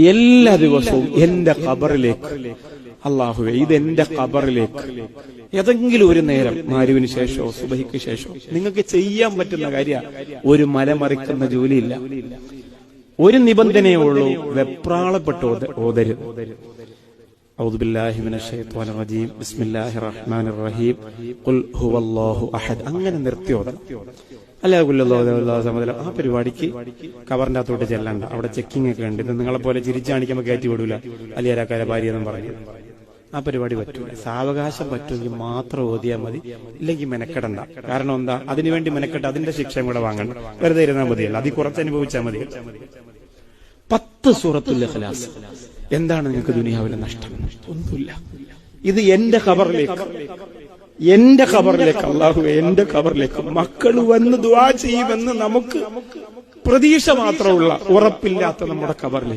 എല്ലാ ദിവസവും എന്റെ ഖബറിലേക്ക്. അള്ളാഹുവെ ഇത് എന്റെ ഖബറിലേക്ക്. ഏതെങ്കിലും ഒരു നേരം മാരുവിന് ശേഷമോ സുബഹിക്ക് ശേഷമോ നിങ്ങൾക്ക് ചെയ്യാൻ പറ്റുന്ന കാര്യ ഒരു മലമറിക്കുന്ന ജോലിയില്ല. ഒരു നിബന്ധനയേ ഉള്ളൂ വെപ്രാളപ്പെട്ട് ഓത- ഓതരുത്. أعوذ بالله من الشيطان الرجيم بسم الله الرحمن الرحيم قل هو الله أحد അങ്ങനെ നിർത്തി ഓതണം അല്ലാഹുല്ലാ ആ പരിപാടിക്ക് കവറിന്റെ അകത്തോട്ട് ചെല്ലണ്ട അവിടെ ചെക്കിംഗ് ഒക്കെ ഉണ്ട് ഇത് നിങ്ങളെ പോലെ ചിരിച്ചാണിക്കുമ്പോൾ കയറ്റി വിടൂല അലിയരാക്കാരെ ഭാര്യ എന്നും പറഞ്ഞു ആ പരിപാടി പറ്റൂല സാവകാശം പറ്റുമെങ്കിൽ മാത്രം ഓതിയാൽ മതി ഇല്ലെങ്കിൽ മെനക്കെടണ്ട കാരണം എന്താ അതിനുവേണ്ടി മെനക്കെട്ട് അതിന്റെ ശിക്ഷയും കൂടെ വാങ്ങണ്ട വെറുതെ ഇരുന്നാൽ മതിയല്ല അതിൽ കുറച്ച് അനുഭവിച്ചാൽ മതി പത്ത് സൂറത്തുൽ ഇഖ്ലാസ് എന്താണ് നിങ്ങൾക്ക് ദുനിയാവിലെ നഷ്ടം? ഒന്നുമില്ല. ഇത് എന്റെ ഖബറിലേക്ക് എന്റെ ഖബറിലേക്ക് അള്ളാഹു എന്റെ ഖബറിലേക്ക് മക്കൾ വന്ന് ദുവാ ചെയ്യുമെന്ന് നമുക്ക് പ്രതീക്ഷ മാത്രമുള്ള ഉറപ്പില്ലാത്ത നമ്മുടെ ഖബറിലേക്ക്.